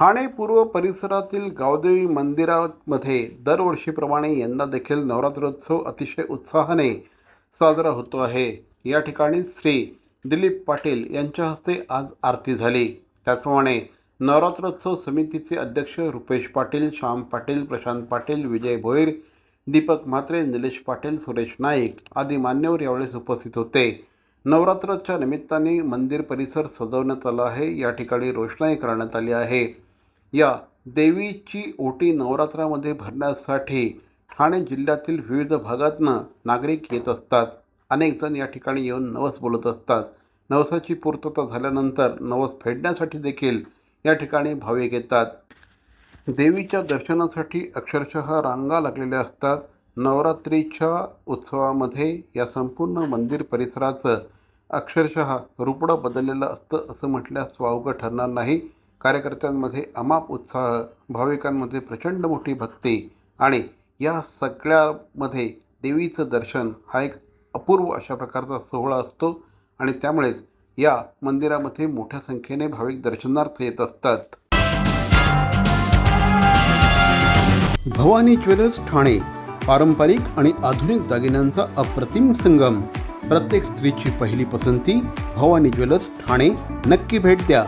ठाणे पूर्व परिसरातील गावदेवी मंदिरामध्ये दरवर्षीप्रमाणे यंदा देखील नवरात्रोत्सव अतिशय उत्साहाने साजरा होतो आहे. या ठिकाणी श्री दिलीप पाटील यांच्या हस्ते आज आरती झाली. त्याचप्रमाणे नवरात्रोत्सव समितीचे अध्यक्ष रुपेश पाटील श्याम पाटील प्रशांत पाटील विजय भोईर दीपक म्हात्रे निलेश पाटील सुरेश नाईक आदी मान्यवर यावेळेस उपस्थित होते. नवरात्राच्या निमित्ताने मंदिर परिसर सजवण्यात आला आहे. या ठिकाणी रोषणाई करण्यात आली आहे. या देवीची ओटी नवरात्रामध्ये भरण्यासाठी ठाणे जिल्ह्यातील विविध भागातनं नागरिक येत असतात. अनेक जण या ठिकाणी येऊन नवस बोलत असतात. नवसाची पूर्तता झाल्यानंतर नवस फेडण्यासाठी देखील या ठिकाणी भाविक येतात. देवीच्या दर्शनासाठी अक्षरशः रांगा लागलेल्या असतात. नवरात्रीच्या उत्सवामध्ये या संपूर्ण मंदिर परिसराचं अक्षरशः रुपडं बदललेलं असतं असं म्हटल्यास वावगं ठरणार नाही. कार्यकर्त्यांमध्ये अमाप उत्साह भाविकांमध्ये प्रचंड मोठी भक्ती आणि या सगळ्यामध्ये देवीचं दर्शन हा एक अपूर्व अशा प्रकारचा सोहळा असतो आणि त्यामुळेच या मंदिरामध्ये मोठ्या संख्येने भाविक दर्शनार्थ येत असतात. भवानी ज्वेलर्स ठाणे पारंपरिक आणि आधुनिक दागिन्यांचा अप्रतिम संगम. प्रत्येक स्त्रीची पहिली पसंती भवानी ज्वेलर्स ठाणे. नक्की भेट द्या.